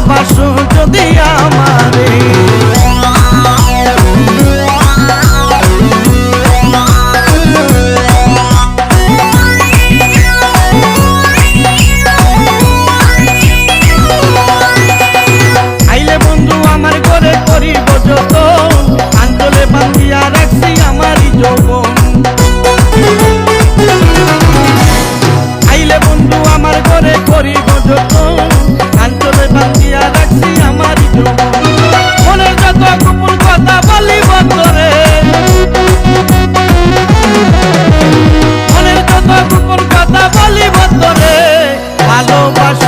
ভালোবাসো যদি আমারে। কথা বলিব তোরে ভালোবাস